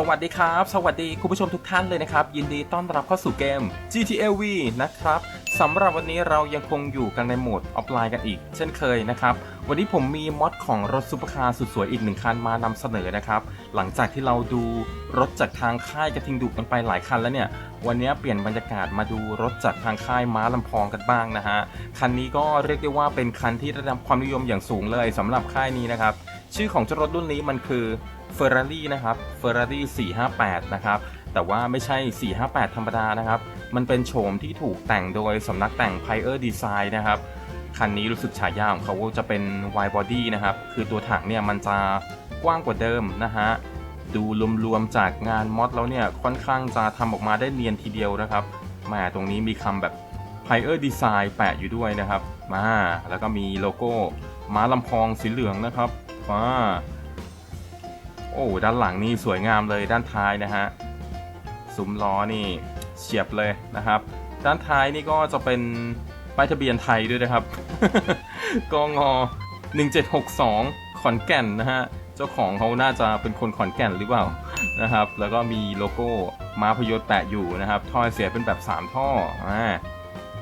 สวัสดีครับ สวัสดีคุณผู้ชมทุกท่านเลยนะครับ ยินดีต้อนรับเข้าสู่เกม GTA V นะครับสำหรับวันนี้เรายังคงอยู่กันในโหมดออฟไลน์กันอีก เช่นเคยนะครับ วันนี้ผมมีมอดของรถซุปเปอร์คาร์สุดสวยอีกหนึ่งคันมานำเสนอนะครับ หลังจากที่เราดูรถจากทางค่ายกระทิงดุกันไปหลายคันแล้วเนี่ย วันนี้เปลี่ยนบรรยากาศมาดูรถจากทางค่ายม้าลำพองกันบ้างนะฮะคันนี้ก็เรียกได้ว่าเป็นคันที่ได้รับความนิยมอย่างสูงเลยสำหรับค่ายนี้นะครับชื่อของเจ้ารถรุ่นนี้มันคือ Ferrari นะครับ Ferrari 458 นะครับแต่ว่าไม่ใช่ 458 ธรรมดานะครับ มันเป็นโฉมที่ถูกแต่งโดยสำนักแต่ง p i e r Design นะครับ คันนี้รู้สึกฉายาของเขาจะเป็น wide body นะครับ คือตัวถังเนี่ยมันจะกว้างกว่าเดิมนะฮะ ดูรวมๆจากงานมอดแล้วเนี่ย ค่อนข้างจะทำออกมาได้เนียนทีเดียวนะครับแหมตรงนี้มีคำแบบ p i e r Design แปะอยู่ด้วยนะครับมาแล้วก็มีโลโก้ม้าลำพองสีเหลืองนะครับมา โอ้ด้านหลังนี่สวยงามเลยด้านท้ายนะฮะซุ้มล้อนี่เฉียบเลยนะครับ ด้านท้ายนี่ก็จะเป็นป้ายทะเบียนไทยด้วยนะครับกงอ1762 ขอนแก่นนะฮะ เจ้าของเขาน่าจะเป็นคนขอนแก่นหรือเปล่านะครับ แล้วก็มีโลโก้ม้าพยศแปะอยู่นะครับ ท่อเสียเป็นแบบ 3 ท่ออ่า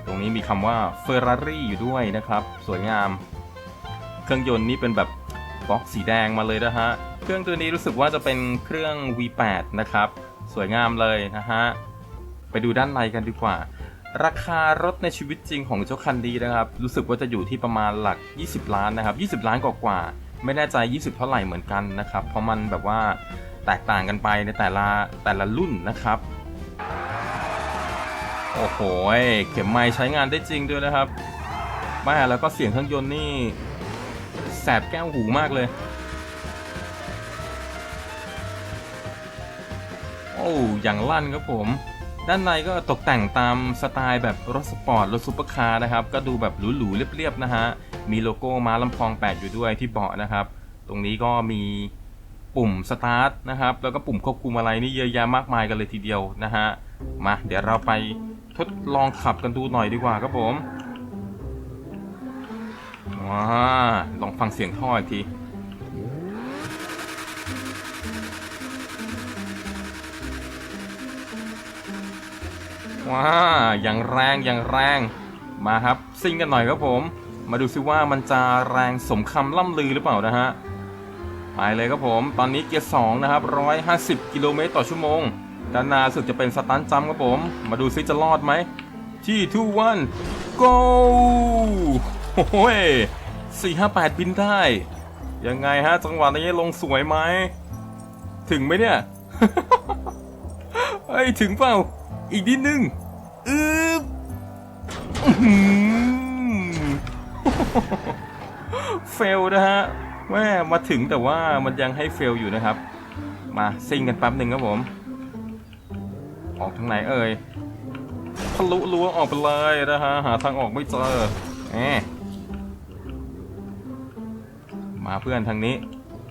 ตรงนี้มีคำว่า Ferrari อยู่ด้วยนะครับ สวยงาม เครื่องยนต์นี่เป็นแบบบล็อกสีแดงมาเลยนะฮะ เครื่องตัวนี้รู้สึกว่าจะเป็นเครื่อง V8 นะครับ สวยงามเลยนะฮะ ไปดูด้านในกันดีกว่า ราคารถในชีวิตจริงของเจ้าคันดีนะครับ รู้สึกว่าจะอยู่ที่ประมาณหลัก 20 ล้านนะครับ 20 ล้านกว่าๆไม่แน่ใจ 20 เท่าไหร่เหมือนกันนะครับ เพราะมันแบบว่าแตกต่างกันไปในแต่ละแต่ละรุ่นนะครับ โอ้โห เข็มไม้ใช้งานได้จริงด้วยนะครับแม่แล้วก็เสียงเครื่องยนต์นี่แสบแก้วหูมากเลย อ้อย่างลั่นครับผม ด้านในก็ตกแต่งตามสไตล์แบบรถสปอร์ตรถซุปเปอร์คาร์นะครับ ก็ดูแบบหรูๆเรียบๆนะฮะ มีโลโก้ม้าลำพองแปะอยู่ด้วยที่เบาะนะครับ ตรงนี้ก็มีปุ่มสตาร์ทนะครับ แล้วก็ปุ่มควบคุมอะไรนี่เยอะแยะมากมายกันเลยทีเดียวนะฮะ มาเดี๋ยวเราไปทดลองขับกันดูหน่อยดีกว่าครับผมว้าลองฟังเสียงท่ออีกที ว้าอย่างแรงอย่างแรงมาครับซิ่งกันหน่อยครับผม มาดูซิว่ามันจะแรงสมคำล่ำลือหรือเปล่านะฮะไปเลยครับผมตอนนี้เกียร์สองนะครับ150กิโลเมตรต่อชั่วโมงด้านหน้าสุดจะเป็นสตันจัมครับผม มาดูซิจะรอดไหมที่ทูวัน go โอ้ยสี่ห้าแปดบินได้ ยังไงฮะ จังหวะนี้ลงสวยไหม ถึงไหมเนี่ย เฮ้ย ถึงเปล่า อีกนิดนึงอืบอื้อหือเฟลนะฮะแม่มาถึงแต่ว่ามันยังให้เฟลอยู่นะครับ มาซิ่งกันแป๊บหนึ่งครับผม ออกทางไหนเอ่ยทะลุรั้วออกไปเลยนะฮะหาทางออกไม่เจอแหมมาเพื่อนทางนี้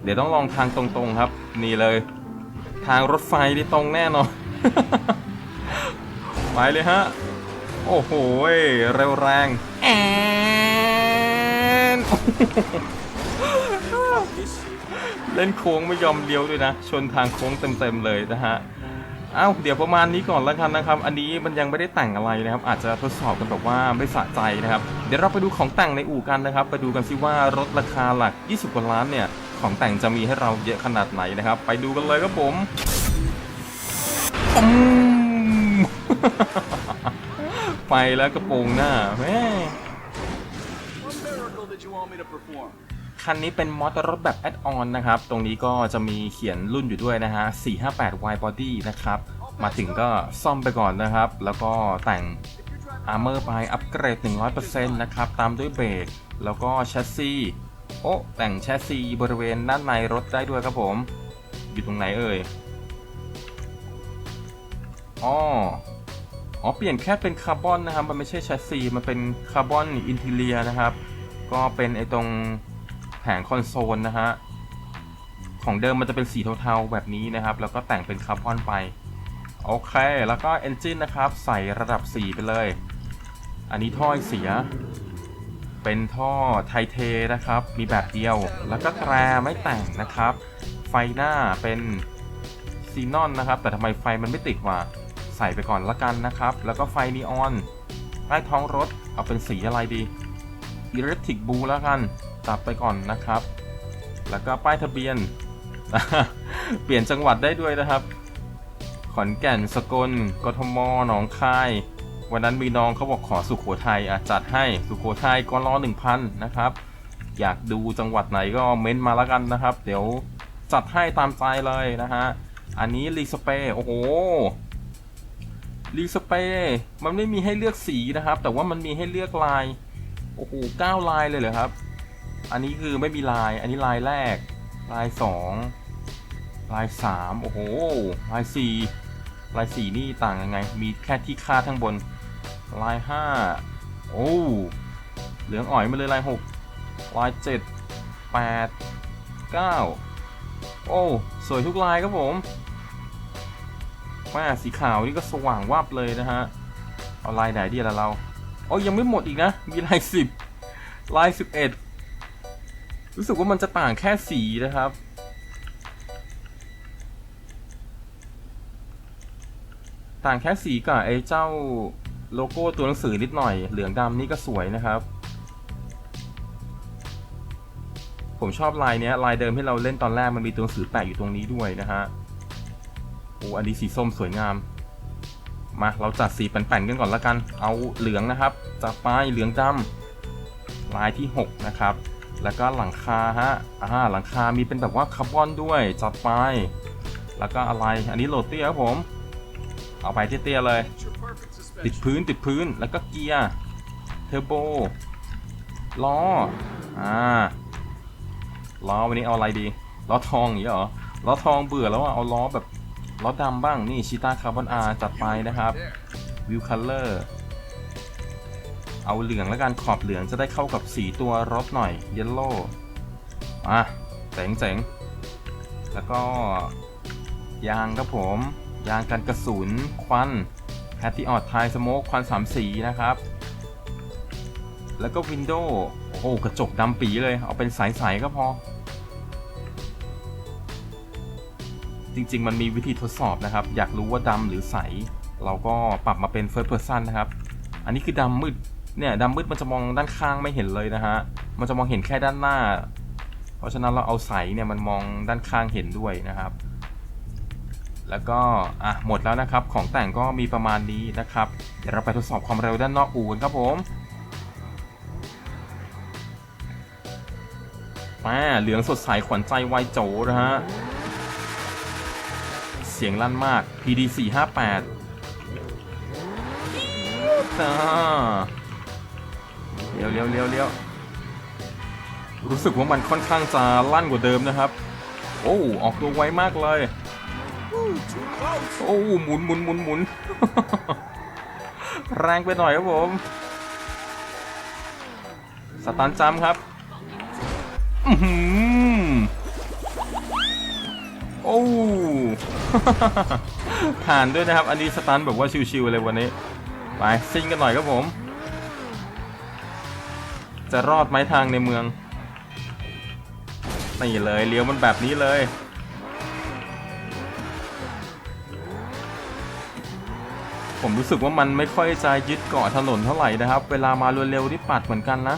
เดี๋ยวต้องลองทางตรงๆครับ นี่เลย ทางรถไฟที่ตรงแน่นอน ไปเลยฮะ โอ้โห เร็วแรงแอนเล่นโค้งไม่ยอมเลี้ยวด้วยนะ ชนทางโค้งเต็มๆเลยนะฮะเอ้าเดี๋ยวประมาณนี้ก่อนแล้วกันนะครับ อันนี้มันยังไม่ได้แต่งอะไรนะครับ อาจจะทดสอบกันแบบว่าไม่สะใจนะครับ เดี๋ยวเราไปดูของแต่งในอู่กันนะครับ ไปดูกันซิว่ารถราคาหลัก 20 กว่าล้านเนี่ย ของแต่งจะมีให้เราเยอะขนาดไหนนะครับ ไปดูกันเลยครับผมอืม ไปแล้วกระโปรงหน้าแม่ What miracle did you want me to perform? คันนี้เป็นมอเตอร์รถแบบแอดออนนะครับ ตรงนี้ก็จะมีเขียนรุ่นอยู่ด้วยนะฮะ 458 Y Body นะครับ มาถึงก็ซ่อมไปก่อนนะครับ แล้วก็แต่งอาร์เมอร์ไปอัปเกรด 100%นะครับ ตามด้วยเบรก แล้วก็แชสซี โอ้แต่งแชสซีบริเวณด้านในรถได้ด้วยครับผม อยู่ตรงไหนเอ่ยอ๋อ อ๋อเปลี่ยนแค่เป็นคาร์บอนนะครับ มันไม่ใช่แชสซีมันเป็นคาร์บอนอินทีเลียนะครับ ก็เป็นไอตรงแผงคอนโซลนะฮะ ของเดิมมันจะเป็นสีเทาๆแบบนี้นะครับ แล้วก็แต่งเป็นคาร์บอนไป โอเค แล้วก็เอนจินนะครับ ใส่ระดับ 4 ไปเลย อันนี้ท่อเสีย เป็นท่อไทเทนะครับ มีแบบเดียว แล้วก็แตรไม่แต่งนะครับ ไฟหน้าเป็นซีนอนนะครับ แต่ทำไมไฟมันไม่ติดวะ ใส่ไปก่อนละกันนะครับ แล้วก็ไฟนีออนใต้ท้องรถเอาเป็นสีอะไรดีอิเล็กทริกบูแล้วกัน ตัดไปก่อนนะครับ แล้วก็ป้ายทะเบียน เปลี่ยนจังหวัดได้ด้วยนะครับ ขอนแก่นสกล กทม หนองคาย วันนั้นมีน้องเขาบอกขอสุขโขทัยอะจัดให้สุขโขทัยกรอหนึ่งพันนะครับ อยากดูจังหวัดไหนก็เม้นต์มาแล้วกันนะครับ เดี๋ยวจัดให้ตามใจเลยนะฮะ อันนี้รีสเปย์โอ้โห รีสเปย์มันไม่มีให้เลือกสีนะครับ แต่ว่ามันมีให้เลือกลาย โอ้โหเก้าลายเลยเหรอครับ อันนี้คือไม่มีลาย อันนี้ลายแรก ลายสองลายสามโอ้โห ลายสี่ลายสี่นี่ต่างยังไง มีแค่ที่คาดข้งบน ลายห้าโอ้เหลืองอ่อยมาเลยลายหกลายเจ็ดแปดเก้าโอ้ สวยทุกลายครับผม แม่สีขาวนี่ก็สว่างวับเลยนะฮะ เอาลายไหนดีล่ะเราโอ้ยังไม่หมดอีกนะ มีลายสิบลายสิบเอ็ดรู้สึกว่ามันจะต่างแค่สีนะครับ ต่างแค่สีกับไอ้เจ้าโลโก้ตัวหนังสือนิดหน่อย เหลืองดำนี่ก็สวยนะครับ ผมชอบลายเนี้ยลายเดิมที่เราเล่นตอนแรกมันมีตัวหนังสือแปะอยู่ตรงนี้ด้วยนะฮะ อ้อันนี้สีส้มสวยงาม มาเราจัดสีแป่นๆกันก่อนละกัน เอาเหลืองนะครับจากไปเหลืองดำลายที่ 6 นะครับ แล้วก็หลังคาฮะอ่าหลังคามีเป็นแบบว่าคาร์บอนด้วยจัดไป แล้วก็อะไรอันนี้โรเตียครับผม เอาไปเตี้ยๆเลย ติดพื้นติดพื้นแล้วก็เกียร์เทอร์โบล้ออ่าล้อวันนี้เอาอะไรดีล้อทองอย่างนี้เหรอล้อทองเบื่อแล้วอะเอาล้อแบบ ล้อดำบ้างนี่ชิต้าคาร์บอนอาจัดไปนะครับวิวคัลเลอร์เอาเหลืองแล้วกันขอบเหลืองจะได้เข้ากับสีตัวรถหน่อยเยลโล่อะเจ๋งเจ๋งแล้วก็ยางครับผม ยางกันกระสุนควันแพตติออดไทสโมกควันสามสีนะครับ แล้วก็วินโดว์โอ้กระจกดำปีเลย เอาเป็นใสๆก็พอ จริง ๆ มันมีวิธีทดสอบนะครับ อยากรู้ว่าดำหรือใส เราก็ปรับมาเป็น first person นะครับ อันนี้คือดำมืด เนี่ยดำมืดมันจะมองด้านข้างไม่เห็นเลยนะฮะ มันจะมองเห็นแค่ด้านหน้า เพราะฉะนั้นเราเอาใสเนี่ยมันมองด้านข้างเห็นด้วยนะครับ แล้วก็อะหมดแล้วนะครับ ของแต่งก็มีประมาณนี้นะครับ เดี๋ยวเราไปทดสอบความเร็วด้านนอกอู่กันครับผมมาเหลืองสดใสขวัญใจวัยโจนะฮะ สียงลั่นมาก PD 458อ่าเลี้ยวเลี้ยวเลี้ยวเลี้ยวรู้สึกว่ามันค่อนข้างจะลั่นกว่าเดิมนะครับ โอ้ออกตัวไวมากเลย โอ้หมุนหมุนหมุนหมุนแรงไปหน่อยครับผม สตันจัมครับ ผ่านด้วยนะครับ อันนี้สตันแบบว่าชิวๆเลยวันนี้ ไปซิ่งกันหน่อยครับผม จะรอดไหมทางในเมืองนี่เลยเลี้ยวมันแบบนี้เลย ผมรู้สึกว่ามันไม่ค่อยจะยึดเกาะถนนเท่าไหร่นะครับ เวลามาเร็วๆนี่ปัดเหมือนกันนะ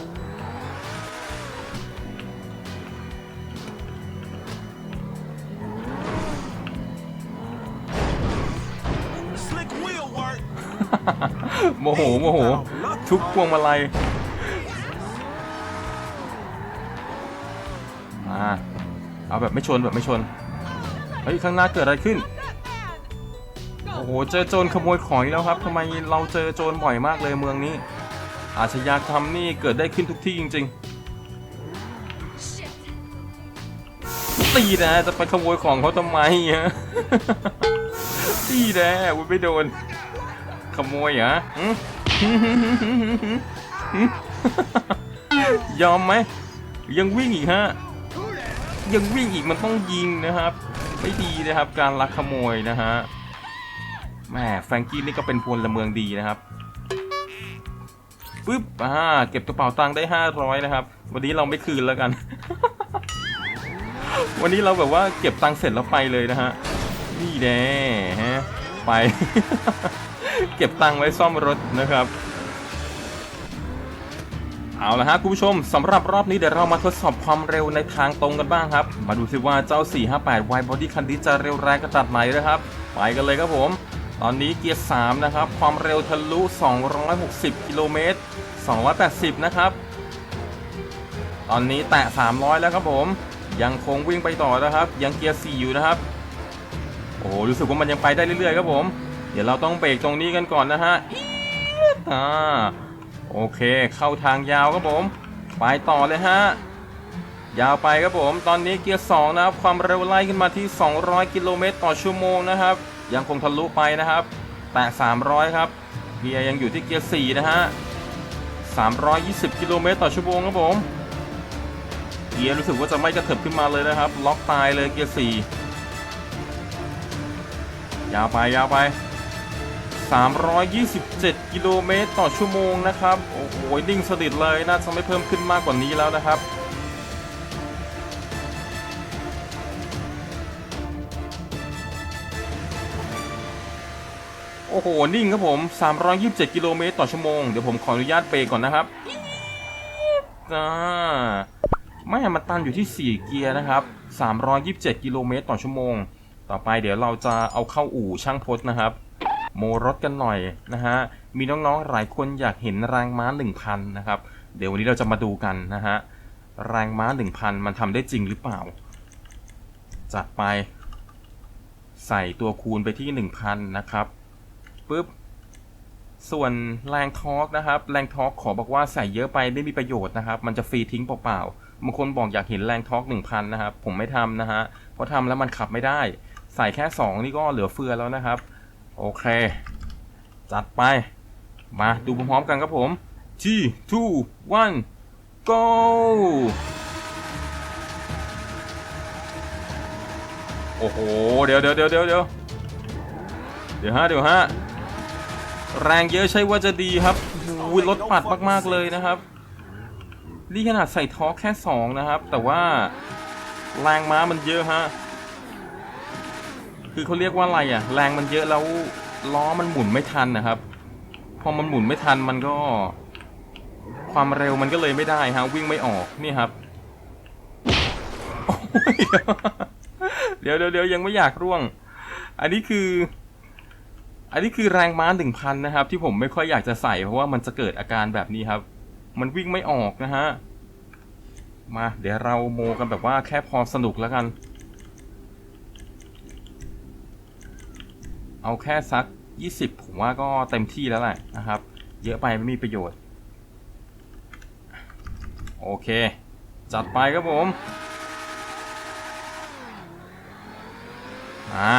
มโหโมโห ทุกพวงมาลัยอ่าเอาแบบไม่ชนแบบไม่ชน เฮ้ย ข้างหน้าเกิดอะไรขึ้น โอ้โห เจอโจรขโมยของแล้วครับทำไมเราเจอโจรบ่อยมากเลยเมืองนี้ อาชญากรรมนี่เกิดได้ขึ้นทุกที่จริง ๆ ตีนะจะไปขโมยของเขาทำไมฮะตีนะวุ้ยไม่โดน ขโมยเหรอยอมไหม ยังวิ่งอีกฮะ ยังวิ่งอีกมันต้องยิงนะครับ ไม่ดีนะครับ การลักขโมยนะฮะแหมแฟรงกี้นี่ก็เป็นพลเมืองดีนะครับปึ๊บอ่าเก็บกระเป๋าตังค์ได้ 500 นะครับ วันนี้เราไม่คืนแล้วกัน วันนี้เราแบบว่าเก็บตังค์เสร็จแล้วไปเลยนะฮะ นี่แน่ฮะ ไป เก็บตังค์ไว้ซ่อมรถนะครับ เอาละฮะคุณผู้ชมสำหรับรอบนี้เดี๋ยวเรามาทดสอบความเร็วในทางตรงกันบ้างครับ มาดูสิว่าเจ้า 458 Y Body คันนี้จะเร็วแรงกระจัดไหนนะครับ ไปกันเลยครับผม ตอนนี้เกียร์ 3 นะครับ ความเร็วทะลุ 260 กิโลเมตร 280 นะครับ ตอนนี้แตะ 300 แล้วครับผม ยังคงวิ่งไปต่อนะครับ ยังเกียร์ 4 อยู่นะครับ โอ้โหรู้สึกว่ามันยังไปได้เรื่อยๆครับผม ดี๋ยวเราต้องเบรกตรงนี้กันก่อนนะฮะอี๊ดอ่าโอเค เข้าทางยาวครับผม ไปต่อเลยฮะ ยาวไปครับผม ตอนนี้เกียร์2นะครับ ความเร็วไล่ขึ้นมาที่ 200 กิโลเมตรต่อชั่วโมงนะครับ ยังคงทะลุไปนะครับ แต่ 300 ครับ เกียร์ยังอยู่ที่เกียร์4นะฮะ 320 กิโลเมตรต่อชั่วโมงครับผม เกียร์รู้สึกว่าจะไม่กระเถิบขึ้นมาเลยนะครับ ล็อกตายเลยเกียร์4ยาวไปยาวไป 327 กิโลเมตรต่อชั่วโมงนะครับ โอ้โหนิ่งสนิทเลยน่าจะไม่เพิ่มขึ้นมากกว่านี้แล้วนะครับโอ้โห นิ่งครับผม 327 กิโลเมตรต่อชั่วโมง เดี๋ยวผมขออนุญาตเบรกก่อนนะครับอ่าไม่มันตันอยู่ที่ 4 เกียร์นะครับ 327 กิโลเมตรต่อชั่วโมง ต่อไปเดี๋ยวเราจะเอาเข้าอู่ช่างพดนะครับ โมรถกันหน่อยนะฮะ มีน้องๆหลายคนอยากเห็นแรงม้า 1,000 นะครับ เดี๋ยววันนี้เราจะมาดูกันนะฮะ แรงม้า 1,000 มันทำได้จริงหรือเปล่า จัดไป ใส่ตัวคูณไปที่ 1,000 นะครับปุ๊บ ส่วนแรงทอร์กนะครับ แรงทอร์กขอบอกว่าใส่เยอะไปไม่มีประโยชน์นะครับ มันจะฟรีทิ้งเปล่าๆบางคนบอกอยากเห็นแรงทอร์ก1,000 นะครับ ผมไม่ทำนะฮะ เพราะทำแล้วมันขับไม่ได้ ใส่แค่ 2 นี่ก็เหลือเฟือแล้วนะครับ โอเค จัดไป มาดูพร้อมๆกันครับผม3 2 1 go โอ้โห เดี๋ยวเดี๋ยวเดี๋ยวเดี๋ยวเดี๋ยวเดี๋ยวฮะเดี๋ยวฮะ แรงเยอะใช่ว่าจะดีครับโอ้โหรถปัดมากๆเลยนะครับ นี่ขนาดใส่ทอกแค่ 2 นะครับ แต่ว่าแรงม้ามันเยอะฮะ คือเขาเรียกว่าอะไรอะ แรงมันเยอะแล้วล้อมันหมุนไม่ทันนะครับ พอมันหมุนไม่ทันมันก็ ความเร็วมันก็เลยไม่ได้ฮะวิ่งไม่ออกนี่ครับเดี๋ยวเดี๋ยวเดี๋ยวยังไม่อยากร่วง อันนี้คือ อันนี้คือแรงม้าหนึ่งพันนะครับ ที่ผมไม่ค่อยอยากจะใส่เพราะว่ามันจะเกิดอาการแบบนี้ครับ มันวิ่งไม่ออกนะฮะมา เดี๋ยวเราโมกันแบบว่าแค่พอสนุกแล้วกัน เอาแค่สัก 20 ผมว่าก็เต็มที่แล้วแหละนะครับ เยอะไปไม่มีประโยชน์ โอเค จัดไปครับผม อ่า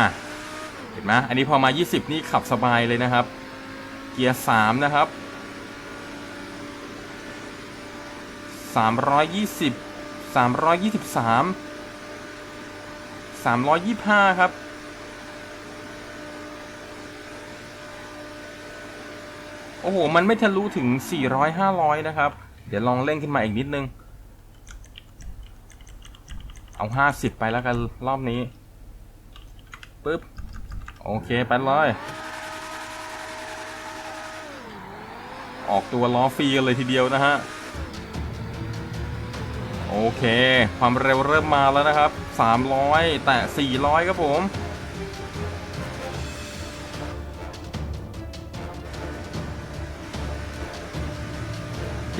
เห็นไหมอันนี้พอมา 20 นี่ขับสบายเลยนะครับ เกียร์ 3 นะครับ 320 323 325 ครับ โอ้โห มันไม่ทะลุถึง 400 500 นะครับ เดี๋ยวลองเร่งขึ้นมาอีกนิดนึง เอา 50 ไปแล้วกันรอบนี้ ปึ๊บ โอเค ไปเลยออกตัวล้อฟรีกันเลยทีเดียวนะฮะ โอเค ความเร็วเริ่มมาแล้วนะครับ 300 แต่ 400 ครับผม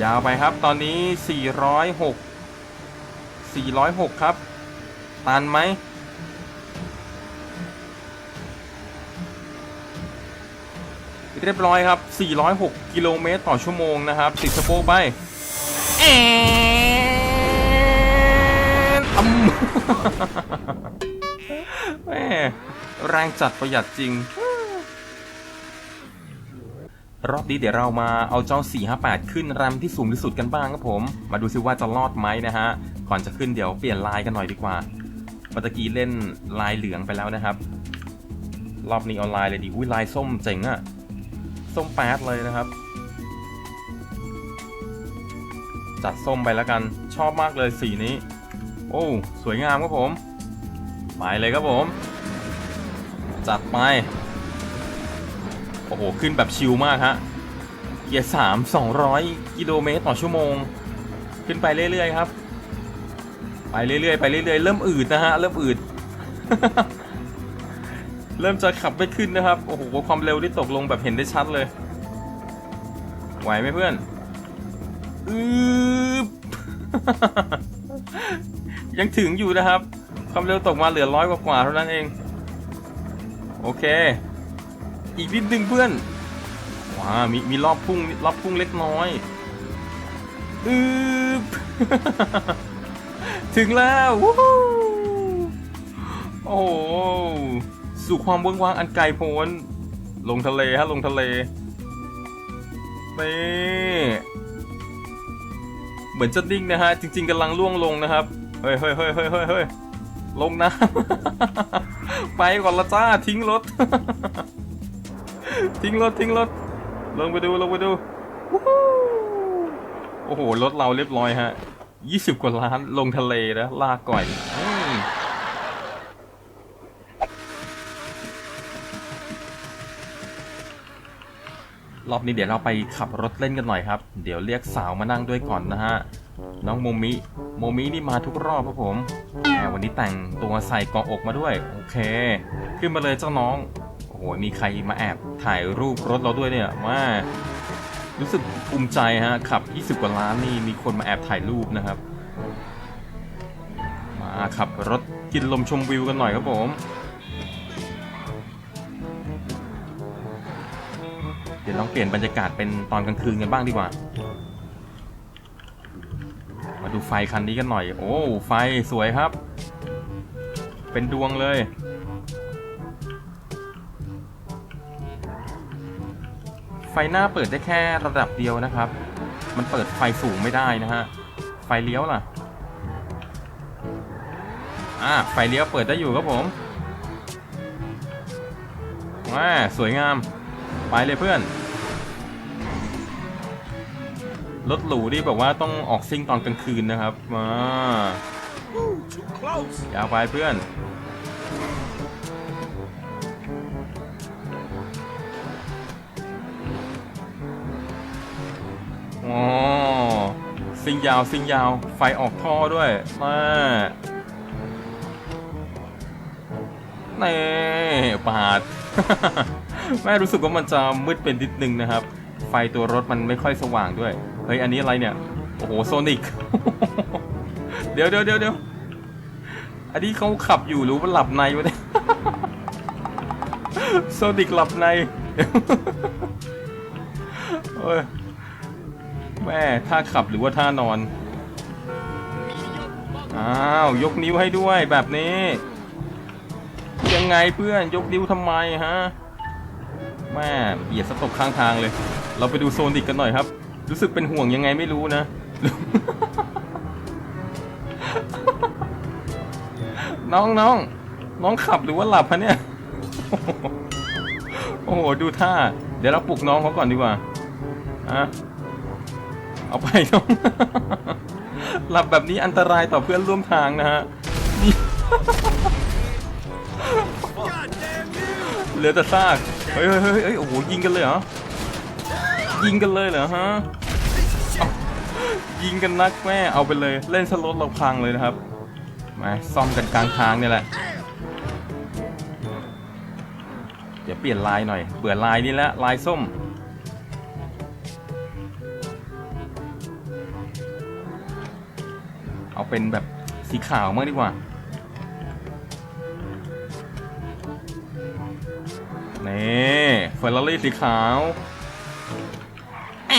ยาวไปครับ ตอนนี้ 406 406 ครับ ตันไหม เรียบร้อยครับ 406 กิโลเมตรต่อชั่วโมงนะครับ ติดสะโพกไปแอนอมแม่แรงจัดประหยัดจริง รอบนี้เดี๋ยวเรามาเอาเจ้า 458 ขึ้นแรมที่สูงที่สุดกันบ้างครับผม มาดูซิว่าจะรอดไหมนะฮะ ก่อนจะขึ้นเดี๋ยวเปลี่ยนลายกันหน่อยดีกว่าเมื่อตะกี้เล่นลายเหลืองไปแล้วนะครับ รอบนี้เอาลายเลยดีอุ้ยลายส้มเจ๋งอะส้มแปดเลยนะครับ จัดส้มไปแล้วกันชอบมากเลยสีนี้ โอ้สวยงามครับผมไปเลยครับผม จัดไป โอ้โห ขึ้นแบบชิลมากฮะ เกียร์สามสองร้อยกิโลเมตรต่อชั่วโมง ขึ้นไปเรื่อยๆครับ ไปเรื่อยๆไปเรื่อยๆ เริ่มอืดนะฮะ เริ่มอืด เริ่มจะขับไม่ขึ้นนะครับ โอ้โห ความเร็วที่ตกลงแบบเห็นได้ชัดเลย ไหวไหมเพื่อน อืบยังถึงอยู่นะครับ ความเร็วตกมาเหลือร้อยกว่าเท่านั้นเอง โอเค อีกนิดนึงเพื่อนว้ามีมีรอบพุ่งรอบพุ่งเล็กน้อยอืบถึงแล้วโอ้โหสู่ความเวิ้งว้างอันไกลโพ้น ลงทะเลฮะลงทะเลนี่เหมือนจะนิ่งนะฮะ จริง ๆกำลังล่วงลงนะครับ เฮ้ยเฮ้ยเฮ้ยเฮ้ยเฮ้ยลงน้ำไปก่อนละจ้าทิ้งรถ ทิ้งรถทิ้งรถลงไปดูลงไปดูโอ้โหรถเราเรียบร้อยฮะ20กว่าล้านลงทะเลนะลากก่อยรอบนี้เดี๋ยวเราไปขับรถเล่นกันหน่อยครับ เดี๋ยวเรียกสาวมานั่งด้วยก่อนนะฮะ น้องโมมิ โมมินี่มาทุกรอบครับผมแหมวันนี้แต่งตัวใส่กาะอกมาด้วย โอเค ขึ้นมาเลยเจ้าน้อง โอ้โหมีใครมาแอบถ่ายรูปรถเราด้วยเนี่ยว่ารู้สึกภูมิใจฮะขับ 20 กว่าล้านนี่มีคนมาแอบถ่ายรูปนะครับ มาขับรถกินลมชมวิวกันหน่อยครับผมเดี๋ยวลองเปลี่ยนบรรยากาศเป็นตอนกลางคืนกันบ้างดีกว่า มาดูไฟคันนี้กันหน่อย โอ้ไฟสวยครับ เป็นดวงเลย ฟหน้าเปิดได้แค่ระดับเดียวนะครับ มันเปิดไฟสูงไม่ได้นะฮะ ไฟเลี้ยวล่ะ อ่า ไฟเลี้ยวเปิดได้อยู่ครับผมว้าสวยงาม ไปเลยเพื่อน รถหรูนี่แบบว่าต้องออกซิ่งตอนกลางคืนนะครับ มา Ooh, too close. ยาวไปเพื่อน ซิงยาวซิงยาวไฟออกท่อด้วยมาเน่ปาด แม่รู้สึกว่ามันจะมืดเป็นนิดนึงนะครับ ไฟตัวรถมันไม่ค่อยสว่างด้วย เฮ้ย อันนี้อะไรเนี่ย โอ้โหโซนิก เดี๋ยวเดี๋ยวเดี๋ยวเดี๋ยวอันนี้เขาขับอยู่หรือว่าหลับในวะเนี่ยโซนิกหลับในเอ้ย แม่ท่าขับหรือว่าท่านอน อ้าว ยกนิ้วให้ด้วยแบบนี้ ยังไงเพื่อนยกนิ้วทำไมฮะ แม่เหยียดสตกข้างทางเลย เราไปดูโซนิกกันหน่อยครับ รู้สึกเป็นห่วงยังไงไม่รู้นะ น้องน้องน้องขับหรือว่าหลับฮะเนี่ย โอ้โห ดูท่า เดี๋ยวเราปลุกน้องเขาก่อนดีกว่าอะ เอาไปน้องหลับแบบนี้อันตรายต่อเพื่อนร่วมทางนะฮะเหลือแต่ซาก เฮ้ยเฮ้ยเฮ้ยโอ้โห ยิงกันเลยเหรอ ยิงกันเลยเหรอฮะ ยิงกันนักแม่ เอาไปเลย เล่นสล็อตเราพังเลยนะครับ มาซ่อมกันกลางทางเนี่ยแหละ เดี๋ยวเปลี่ยนลายหน่อย เบื่อลายนี้แล้วลายส้ม เอาเป็นแบบสีขาวมากดีกว่า นี่เฟอร์รารี่สีขาวแอ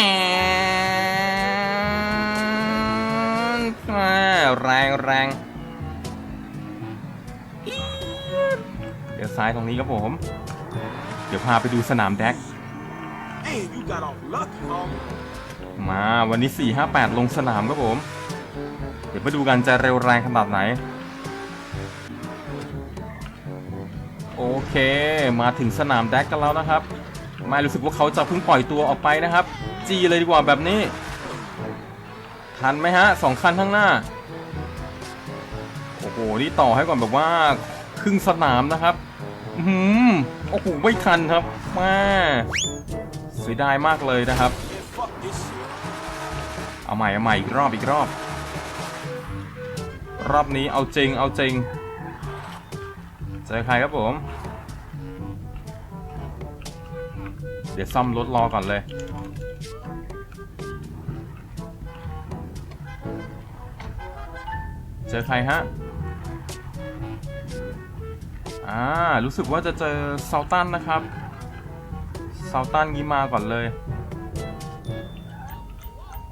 นแรงแรงอี๊ดเดี๋ยวซ้ายตรงนี้ครับผม เดี๋ยวพาไปดูสนามแดก Man, you got off lucky, homie. มาวันนี้ 458 ลงสนามครับผม เดี๋ยวมาดูกันจะเร็วแรงขนาดไหน โอเค มาถึงสนามแดกกันแล้วนะครับ ไม่รู้สึกว่าเขาจะเพิ่งปล่อยตัวออกไปนะครับ จีเลยดีกว่าแบบนี้ ทันไหมฮะสองคันข้างหน้า โอ้โห นี่ต่อให้ก่อนแบบว่าครึ่งสนามนะครับ อื้อหือโอ้โห ไม่ทันครับมาเสียดายมากเลยนะครับ เอาใหม่เอาใหม่อีกรอบอีกรอบ รอบนี้เอาจริงเอาจริง เจอใครครับผม เดี๋ยวซ่อมรถรอก่อนเลยเจอใครฮะ อ่า รู้สึกว่าจะเจอเซาตันนะครับเซาตันงี้มาก่อนเลย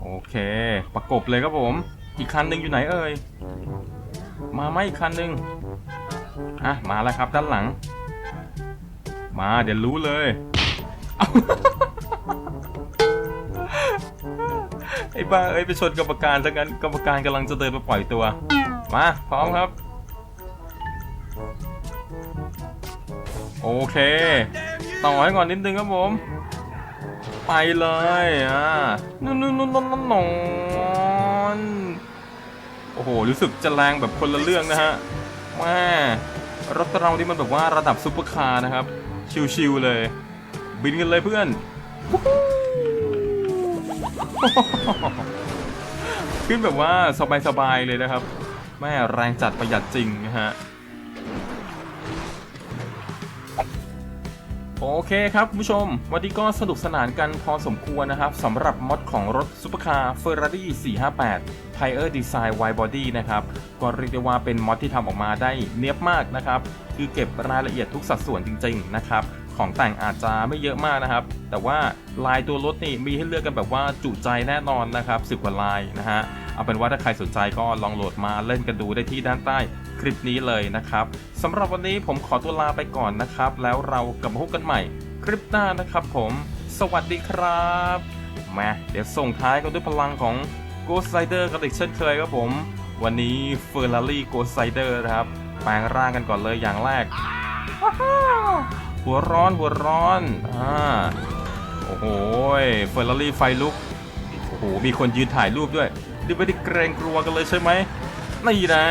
โอเค ประกบเลยครับผม อีกคันหนึ่งอยู่ไหนเอ่ย มาไหมอีกคันหนึ่งอะ มาแล้วครับด้านหลัง มาเดี๋ยวรู้เลยเอ้าไอ้บ้าเอ้ยไปชนกรรมการซะงั้นกรรมการกำลังจะเดินมาปล่อยตัว มา พร้อมครับ โอเค ต่อให้ก่อนนิดนึงครับผม ไปเลย อะนุ่นนุ่นนุ่นนุ่นนุ่นนอน โอ้โห รู้สึกจะแรงแบบคนละเรื่องนะฮะแม่รถเรานี่มันแบบว่าระดับซุปเปอร์คาร์นะครับ ชิวๆเลย บินกันเลยเพื่อนขึ้นแบบว่าสบายๆเลยนะครับ แม่แรงจัดประหยัดจริงนะฮะ โอเคครับคุณผู้ชม วันนี้ก็สนุกสนานกันพอสมควรนะครับสำหรับมอดของรถซุปเปอร์คาร์ Ferrari 458 Tire Design Wide Body นะครับก็เรียกได้ว่าเป็นมอดที่ทำออกมาได้เนียบมากนะครับ คือเก็บรายละเอียดทุกสัดส่วนจริง ๆ นะครับ ของแต่งอาจจะไม่เยอะมากนะครับ แต่ว่าลายตัวรถนี่มีให้เลือกกันแบบว่าจุใจแน่นอนนะครับสิบกว่าลายนะฮะ เอาเป็นว่าถ้าใครสนใจก็ลองโหลดมาเล่นกันดูได้ที่ด้านใต้คลิปนี้เลยนะครับสำหรับวันนี้ผมขอตัวลาไปก่อนนะครับ แล้วเรากลับมาพบกันใหม่คลิปหน้านะครับผม สวัสดีครับแมาเดี๋ยวส่งท้ายกันด้วยพลังของ Ghost Rider กันอีกเช่นเคยครับผม วันนี้ Ferrari Ghost Rider นะครับ แปลงร่างกันก่อนเลยอย่างแรก หัวร้อนหัวร้อนอ่าโอ้โหเฟอร์รารี่ไฟลุก โอ้โห มีคนยืนถ่ายรูปด้วย ดิไม่ได้เกรงกลัวกันเลยใช่ไหมนี่นะ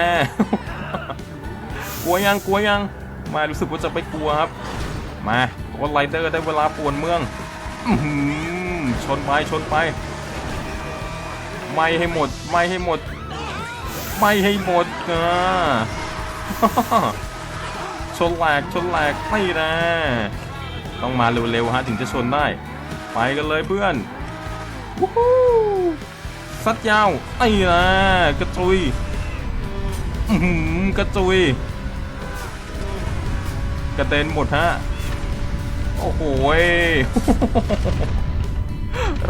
กลัวยังกลัวยัง มารู้สึกว่าจะไปกลัวครับ มาโกไลเดอร์ได้เวลาป่วนเมืองอชนไปชนไป ไม่ให้หมด ไม่ให้หมด ไม่ให้หมดนะชนแหลกชนแหลกไม่นะต้องมาเร็วๆฮะถึงจะชนได้ ไปกันเลยเพื่อนวู้ ซัดยาวไอ้นะกระจุยอื้อหือกระจุยกระเด็นหมดฮะ โอ้โหย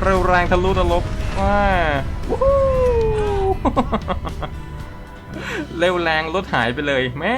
เร็วแรงทะลุทะลบว้าวเร็วแรงรถหายไปเลยแม่